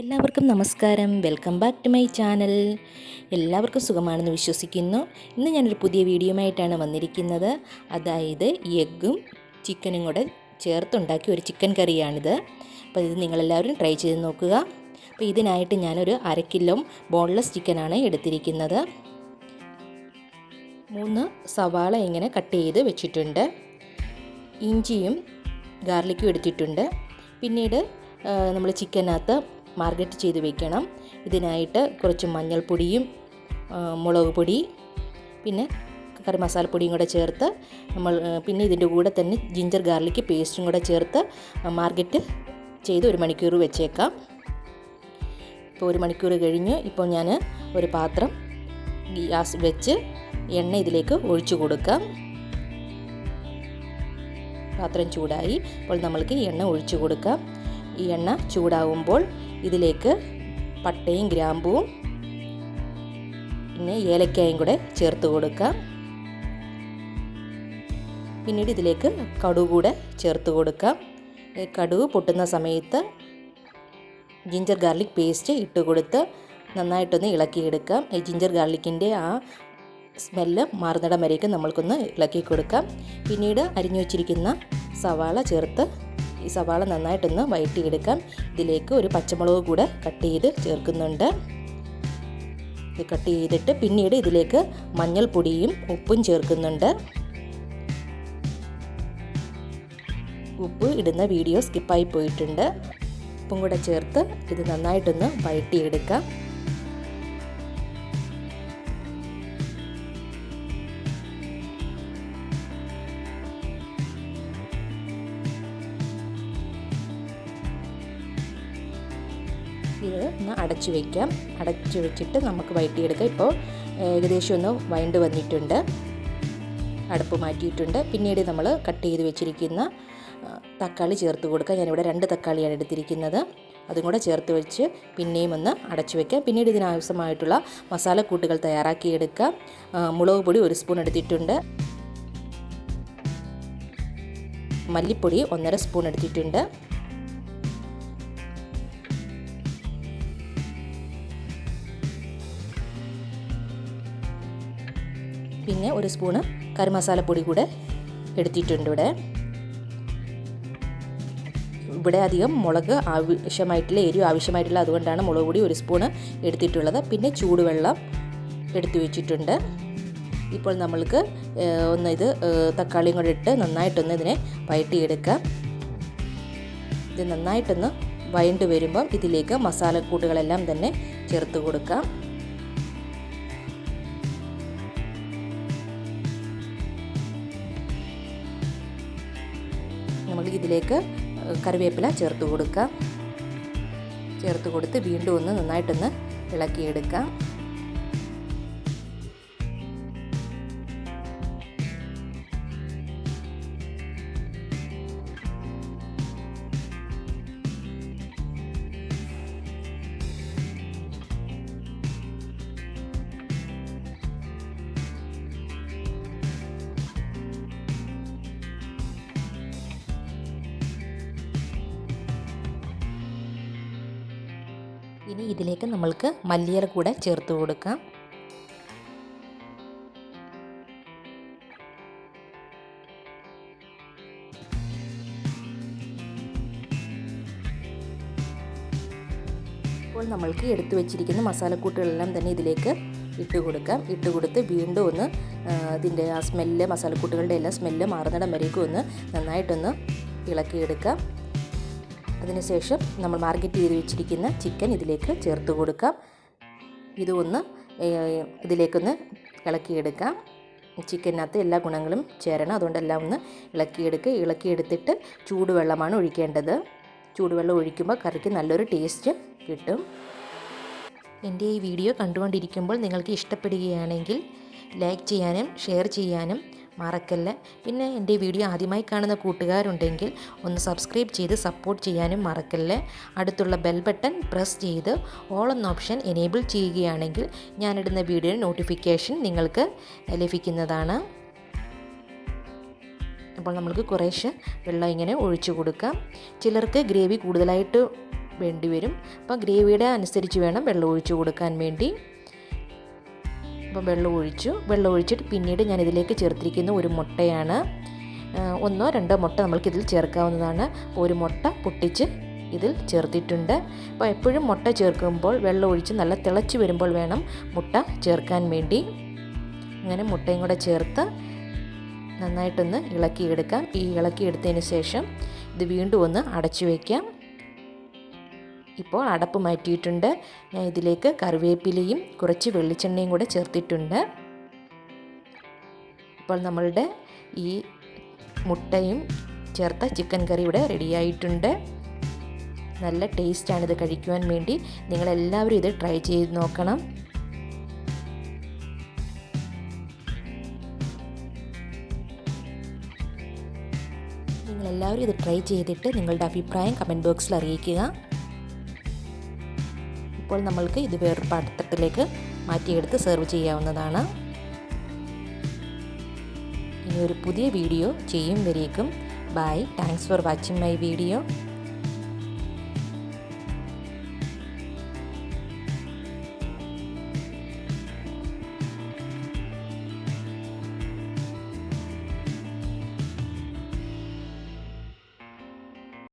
എല്ലാവർക്കും നമസ്കാരം. Welcome back to my channel എല്ലാവർക്കും സുഖമാണെന്ന് വിശ്വസിക്കുന്നു. ഇന്ന് ഞാനൊരു പുതിയ വീഡിയോയുമായിട്ടാണ് വന്നിരിക്കുന്നത്. അതായത് എഗ്ഗും ചിക്കനും കൂടെ ചേർത്തുണ്ടാക്കിയ ഒരു ചിക്കൻ കറിയാണിത്. അപ്പോൾ ഇത് നിങ്ങളെല്ലാവരും ട്രൈ ചെയ്ത് നോക്കുക. അപ്പോൾ ഇതിനായിട്ട് ഞാനൊരു അര കിലോ ബോൺലെസ് ചിക്കനാണ് എടുത്തിരിക്കുന്നത്. മൂന്ന് സവാള ഇങ്ങനെ കട്ട് ചെയ്ത് വെച്ചിട്ടുണ്ട്. ഇഞ്ചിയും ഗാർലിക്കും എടുത്തിട്ടുണ്ട്. പിന്നീട് നമ്മൾ ചിക്കനകത്ത് മാർഗറ്റ് ചെയ്ത് വെക്കണം. ഇതിനായിട്ട് കുറച്ച് മഞ്ഞൾപ്പൊടിയും മുളക് പൊടി പിന്നെ കറി മസാലപ്പൊടിയും കൂടെ ചേർത്ത് നമ്മൾ പിന്നെ ഇതിന്റെ കൂടെ തന്നെ ജിഞ്ചർ ഗാർലിക് പേസ്റ്റും കൂടെ ചേർത്ത് മാർഗറ്റ് ചെയ്ത് ഒരു മണിക്കൂർ വെച്ചേക്കാം. ഇപ്പോൾ ഒരു മണിക്കൂർ കഴിഞ്ഞ് ഇപ്പോൾ ഞാൻ ഒരു പാത്രം ഗ്യാസ് വെച്ച് എണ്ണ ഇതിലേക്ക് ഒഴിച്ചു കൊടുക്കാം. പാത്രം ചൂടായി അപ്പോൾ നമ്മൾക്ക് എണ്ണ ഒഴിച്ചു കൊടുക്കാം. ഈ എണ്ണ ചൂടാകുമ്പോൾ ഇതിലേക്ക് പട്ടയും ഗ്രാമ്പുവും പിന്നെ ഏലക്കായും കൂടെ ചേർത്ത് കൊടുക്കാം. പിന്നീട് ഇതിലേക്ക് കടുക് കൂടെ ചേർത്ത് കൊടുക്കാം. കടുക് പൊട്ടുന്ന സമയത്ത് ജിഞ്ചർ ഗാർലിക് പേസ്റ്റ് ഇട്ട് കൊടുത്ത് നന്നായിട്ടൊന്ന് ഇളക്കിയെടുക്കാം. ഈ ജിഞ്ചർ ഗാർലിക്കിന്റെ ആ സ്മെല്ല് മാറുന്നിടം വരേക്കും നമ്മൾക്കൊന്ന് ഇളക്കി കൊടുക്കാം. പിന്നീട് അരിഞ്ഞു വച്ചിരിക്കുന്ന സവാള ചേർത്ത് ഈ സവാള നന്നായിട്ടൊന്ന് വഴറ്റിയെടുക്കാം. ഇതിലേക്ക് ഒരു പച്ചമുളക് കൂടെ കട്ട് ചെയ്ത് ചേർക്കുന്നുണ്ട്. ഇത് കട്ട് ചെയ്തിട്ട് പിന്നീട് ഇതിലേക്ക് മഞ്ഞൾപ്പൊടിയും ഉപ്പും ചേർക്കുന്നുണ്ട്. ഉപ്പ് ഇടുന്ന വീഡിയോ സ്കിപ്പായി പോയിട്ടുണ്ട്. ഉപ്പും കൂടെ ചേർത്ത് ഇത് നന്നായിട്ടൊന്ന് വഴറ്റിയെടുക്കാം. ഒന്ന് അടച്ചു വയ്ക്കാം. അടച്ചു വെച്ചിട്ട് നമുക്ക് വഴറ്റിയെടുക്കാം. ഇപ്പോൾ ഏകദേശം ഒന്ന് വൈൻഡ് വന്നിട്ടുണ്ട്. അടുപ്പ് മാറ്റിയിട്ടുണ്ട്. പിന്നീട് നമ്മൾ കട്ട് ചെയ്ത് വെച്ചിരിക്കുന്ന തക്കാളി ചേർത്ത് കൊടുക്കുക ഞാനിവിടെ രണ്ട് തക്കാളിയാണ് എടുത്തിരിക്കുന്നത്. അതും കൂടെ ചേർത്ത് വെച്ച് പിന്നെയും ഒന്ന് അടച്ചു വയ്ക്കാം. പിന്നീട് ഇതിനാവശ്യമായിട്ടുള്ള മസാലക്കൂട്ടുകൾ തയ്യാറാക്കിയെടുക്കാം മുളക് പൊടി ഒരു സ്പൂൺ എടുത്തിട്ടുണ്ട്. മല്ലിപ്പൊടി ഒന്നര സ്പൂൺ എടുത്തിട്ടുണ്ട്. പിന്നെ ഒരു സ്പൂണ് കറിമസാലപ്പൊടി കൂടെ എടുത്തിട്ടുണ്ട് ഇവിടെ. ഇവിടെ അധികം മുളക് ആവശ്യമായിട്ടുള്ള എരിവ് ആവശ്യമായിട്ടുള്ള അതുകൊണ്ടാണ് മുളക് പൊടി ഒരു സ്പൂണ് എടുത്തിട്ടുള്ളത്. പിന്നെ ചൂടുവെള്ളം എടുത്തു വെച്ചിട്ടുണ്ട്. ഇപ്പോൾ നമ്മൾക്ക് ഒന്ന് ഇത് തക്കാളിയും കൂടെ ഇട്ട് നന്നായിട്ടൊന്ന് ഇതിനെ വയറ്റിയെടുക്കാം. ഇത് നന്നായിട്ടൊന്ന് വയണ്ട് വരുമ്പം ഇതിലേക്ക് മസാലക്കൂട്ടുകളെല്ലാം തന്നെ ചേർത്ത് കൊടുക്കാം. ഇതിലേക്ക് കറിവേപ്പില ചേർത്ത് കൊടുക്കുക. ചേർത്ത് കൊടുത്ത് വീണ്ടും ഒന്ന് നന്നായിട്ടൊന്ന് ഇളക്കിയെടുക്കാം ഇനി ഇതിലേക്ക് നമ്മൾക്ക് മല്ലിയില കൂടെ ചേർത്ത് കൊടുക്കാം. ഇപ്പോൾ നമ്മൾക്ക് എടുത്തു വെച്ചിരിക്കുന്ന മസാലക്കൂട്ടുകളെല്ലാം തന്നെ ഇതിലേക്ക് ഇട്ട് കൊടുക്കാം. ഇട്ട് കൊടുത്ത് വീണ്ടും ഒന്ന് അതിന്റെ ആ സ്മെല്ല് മസാലക്കൂട്ടുകളുടെ എല്ലാം സ്മെല്ല് മാറുന്നിടം വരേക്കും ഒന്ന് നന്നായിട്ടൊന്ന് ഇളക്കിയെടുക്കാം. അതിനുശേഷം നമ്മൾ മാർക്കറ്റ് ചെയ്ത് വെച്ചിരിക്കുന്ന ചിക്കൻ ഇതിലേക്ക് ചേർത്ത് കൊടുക്കാം. ഇതൊന്ന് ഇതിലേക്കൊന്ന് ഇളക്കിയെടുക്കാം. ചിക്കനകത്ത് എല്ലാ ഗുണങ്ങളും ചേരണം. അതുകൊണ്ടെല്ലാം ഒന്ന് ഇളക്കിയെടുക്കുക ഇളക്കിയെടുത്തിട്ട് ചൂടുവെള്ളമാണ് ഒഴിക്കേണ്ടത്. ചൂടുവെള്ളം ഒഴിക്കുമ്പോൾ കറിക്ക് നല്ലൊരു ടേസ്റ്റ് കിട്ടും. എന്റെ ഈ വീഡിയോ കണ്ടുകൊണ്ടിരിക്കുമ്പോൾ നിങ്ങൾക്ക് ഇഷ്ടപ്പെടുകയാണെങ്കിൽ ലൈക്ക് ചെയ്യാനും ഷെയർ ചെയ്യാനും മറക്കല്ല? പിന്നെ എന്റെ വീഡിയോ ആദ്യമായി കാണുന്ന കൂട്ടുകാരുണ്ടെങ്കിൽ ഒന്ന് സബ്സ്ക്രൈബ് ചെയ്ത് സപ്പോർട്ട് ചെയ്യാനും മറക്കല്ല? അടുത്തുള്ള ബെൽ ബട്ടൺ പ്രസ് ചെയ്ത് ഓൾ എന്ന ഓപ്ഷൻ എനേബിൾ ചെയ്യുകയാണെങ്കിൽ ഞാനിടുന്ന വീഡിയോ നോട്ടിഫിക്കേഷൻ നിങ്ങൾക്ക് ലഭിക്കുന്നതാണ്. അപ്പോൾ നമ്മൾക്ക് കുറേശ്ശെ വെള്ളം ഇങ്ങനെ ഒഴിച്ചു കൊടുക്കാം. ചിലർക്ക് ഗ്രേവി കൂടുതലായിട്ട് വേണ്ടി വരും അപ്പോൾ ഗ്രേവിയുടെ അനുസരിച്ച് വേണം വെള്ളം ഒഴിച്ചു കൊടുക്കാൻ വേണ്ടി. അപ്പം വെള്ളം ഒഴിച്ചു. വെള്ളം ഒഴിച്ചിട്ട് പിന്നീട് ഞാൻ ഇതിലേക്ക് ചേർത്തിരിക്കുന്ന ഒരു മുട്ടയാണ്. ഒന്നോ രണ്ടോ മുട്ട നമുക്കിതിൽ ചേർക്കാവുന്നതാണ്. ഒരു മുട്ട പൊട്ടിച്ച് ഇതിൽ ചേർത്തിട്ടുണ്ട്. അപ്പോൾ എപ്പോഴും മുട്ട ചേർക്കുമ്പോൾ വെള്ളം ഒഴിച്ച് നല്ല തിളച്ച് വരുമ്പോൾ വേണം മുട്ട ചേർക്കാൻ വേണ്ടി. അങ്ങനെ മുട്ടയും കൂടെ ചേർത്ത് നന്നായിട്ടൊന്ന് ഇളക്കിയെടുക്കാം. ഈ ഇളക്കിയെടുത്തതിന് ശേഷം ഇത് വീണ്ടും ഒന്ന് അടച്ചു വയ്ക്കാം. ഇപ്പോൾ അടപ്പ് മാറ്റിയിട്ടുണ്ട്. ഞാൻ ഇതിലേക്ക് കറിവേപ്പിലയും കുറച്ച് വെളിച്ചെണ്ണയും കൂടെ ചേർത്തിട്ടുണ്ട്. ഇപ്പോൾ നമ്മളുടെ ഈ മുട്ടയും ചേർത്ത ചിക്കൻ കറി ഇവിടെ റെഡിയായിട്ടുണ്ട് നല്ല ടേസ്റ്റാണ് ഇത് കഴിക്കുവാൻ വേണ്ടി. നിങ്ങളെല്ലാവരും ഇത് ട്രൈ ചെയ്ത് നോക്കണം. നിങ്ങളെല്ലാവരും ഇത് ട്രൈ ചെയ്തിട്ട് നിങ്ങളുടെ അഭിപ്രായം കമന്റ് ബോക്സിൽ അറിയിക്കുക. ഇപ്പോൾ നമ്മൾക്ക് ഇത് വേറൊരു പാത്രത്തിലേക്ക് മാറ്റിയെടുത്ത് സെർവ് ചെയ്യാവുന്നതാണ്. ഇനി ഒരു പുതിയ വീഡിയോ ചെയ്യും വരേക്കും. Bye thanks for watching my video